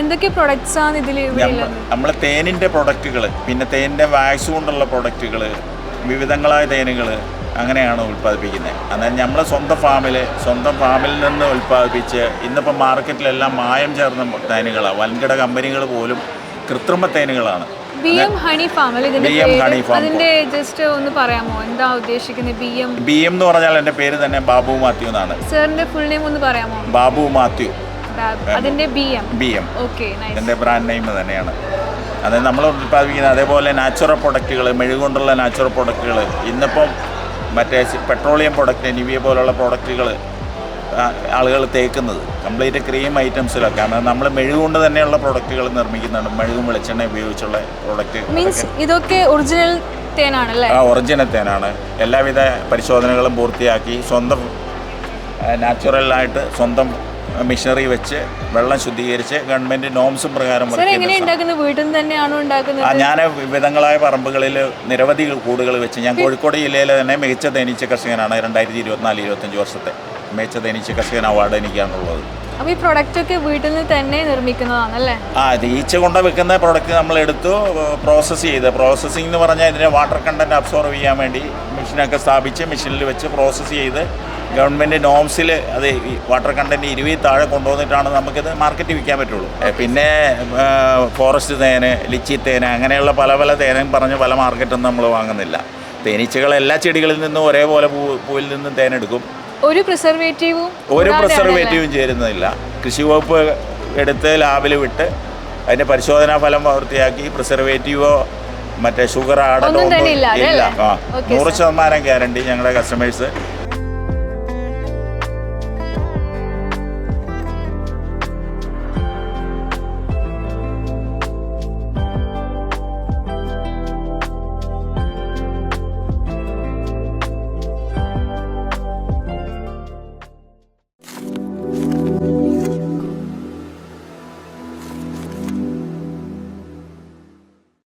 എന്തൊക്കെ പ്രൊഡക്ട്സ് ആണ് ഇതിൽ നമ്മളെ തേനിന്റെ തേനിന്റെ പ്രൊഡക്റ്റുകൾ പിന്നെ തേനിന്റെ വാക്സ് കൊണ്ടുള്ള പ്രൊഡക്റ്റുകൾ വിവിധങ്ങളായ തേനുകൾ അങ്ങനെയാണ് ഉൽപ്പാദിപ്പിക്കുന്നത്. അതായത് നമ്മളെ സ്വന്തം ഫാമിൽ സ്വന്തം ഫാമിൽ നിന്ന് ഉൽപ്പാദിപ്പിച്ച് ഇന്നിപ്പോൾ മാർക്കറ്റിലെല്ലാം മായം ചേർന്ന തേനുകളാണ് വൻകിട കമ്പനികൾ പോലും കൃത്രിമ തേനുകളാണ്. B M honey farm. അതിന്റെ ജസ്റ്റ് ഒന്ന് പറയാമോ? എന്താ ഉദ്ദേശിക്കുന്നത് ബി എം? ബി എം എന്ന് പറഞ്ഞാൽ എന്റെ പേര് തന്നെ ബാബു മാത്യു എന്നാണ്. സാറിന്റെ ഫുൾ നെയിം ഒന്ന് പറയാമോ? ബാബു മാത്യു. അതിന്റെ B M B M nice എന്റെ ബ്രാൻഡ് നെയിം തന്നെയാണ്. അത് നമ്മൾ ഉൽപ്പാദിപ്പിക്കുന്ന അതേപോലെ നാച്ചുറൽ പ്രൊഡക്റ്റുകൾ മെഴുകൊണ്ടുള്ള നാച്ചുറൽ പ്രൊഡക്റ്റുകൾ ഇന്നിപ്പം മറ്റേ പെട്രോളിയം പ്രൊഡക്റ്റ് നിവിയ പോലുള്ള പ്രൊഡക്റ്റുകൾ ആളുകൾ തേക്കുന്നത്. കംപ്ലീറ്റ് ക്രീം ഐറ്റംസിലൊക്കെ കാരണം നമ്മൾ മെഴുകൊണ്ട് തന്നെയുള്ള പ്രൊഡക്റ്റുകൾ നിർമ്മിക്കുന്നുണ്ട് മെഴുകും വെളിച്ചെണ്ണ ഉപയോഗിച്ചുള്ള പ്രൊഡക്റ്റ് മീൻസ് ഇതൊക്കെ ഒറിജിനൽ തേനാണല്ലേ ആ ഒറിജിനൽ തേനാണ്. എല്ലാവിധ പരിശോധനകളും പൂർത്തിയാക്കി സ്വന്തം നാച്ചുറലായിട്ട് സ്വന്തം മിഷനറി വെച്ച് വെള്ളം ശുദ്ധീകരിച്ച് ഗവൺമെന്റ് നോംസും പ്രകാരം ഞാൻ വിവിധങ്ങളായ പറമ്പുകളിൽ നിരവധി കൂടുകൾ വെച്ച് ഞാൻ കോഴിക്കോട് ജില്ലയിലെ തന്നെ മികച്ച തേനീച്ച കർഷകനാണ് രണ്ടായിരത്തി ഇരുപത്തിനാല് ഇരുപത്തഞ്ച് വർഷത്തെ മികച്ച തേനീച്ച കർഷകൻ അവാർഡ് എനിക്കാണുള്ളത്. ഈ പ്രൊഡക്റ്റ് ഒക്കെ വീട്ടിൽ നിന്ന് തന്നെ നിർമ്മിക്കുന്നതാണല്ലേ? ആ ഈച്ച കൊണ്ട് വെക്കുന്ന പ്രോഡക്റ്റ് നമ്മൾ എടുത്തു പ്രോസസ്സ് ചെയ്ത്. പ്രോസസ്സിംഗ് എന്ന് പറഞ്ഞാൽ ഇതിന്റെ വാട്ടർ കണ്ടന്റ് അബ്സോർവ് ചെയ്യാൻ വേണ്ടി മെഷീനൊക്കെ സ്ഥാപിച്ച് മെഷീനിൽ വെച്ച് പ്രോസസ്സ് ചെയ്ത് ഗവൺമെന്റ് നോംസിൽ അത് വാട്ടർ കണ്ടന്റ് ഇരുപതിൽ താഴെ കൊണ്ടുവന്നിട്ടാണ് നമുക്കിത് മാർക്കറ്റിൽ വിൽക്കാൻ പറ്റുള്ളൂ. പിന്നെ ഫോറസ്റ്റ് തേന് ലിച്ചി തേന് അങ്ങനെയുള്ള പല പല തേനും പറഞ്ഞ് പല മാർക്കറ്റൊന്നും നമ്മൾ വാങ്ങുന്നില്ല. തേനീച്ചകൾ എല്ലാ ചെടികളിൽ നിന്നും ഒരേപോലെ പൂ പൂവിൽ നിന്നും തേനെടുക്കും. ഒരു പ്രിസർവേറ്റീവും ഒരു പ്രിസർവേറ്റീവും ചേരുന്നില്ല കൃഷി വകുപ്പ് എടുത്ത് ലാബിൽ വിട്ട് അതിന്റെ പരിശോധനാ ഫലം പൂർത്തിയാക്കി പ്രിസർവേറ്റീവോ മറ്റേ ഷുഗർ ആടലോ ഇല്ല, നൂറ് ശതമാനം ഗ്യാരണ്ടി ഞങ്ങളുടെ കസ്റ്റമേഴ്സ്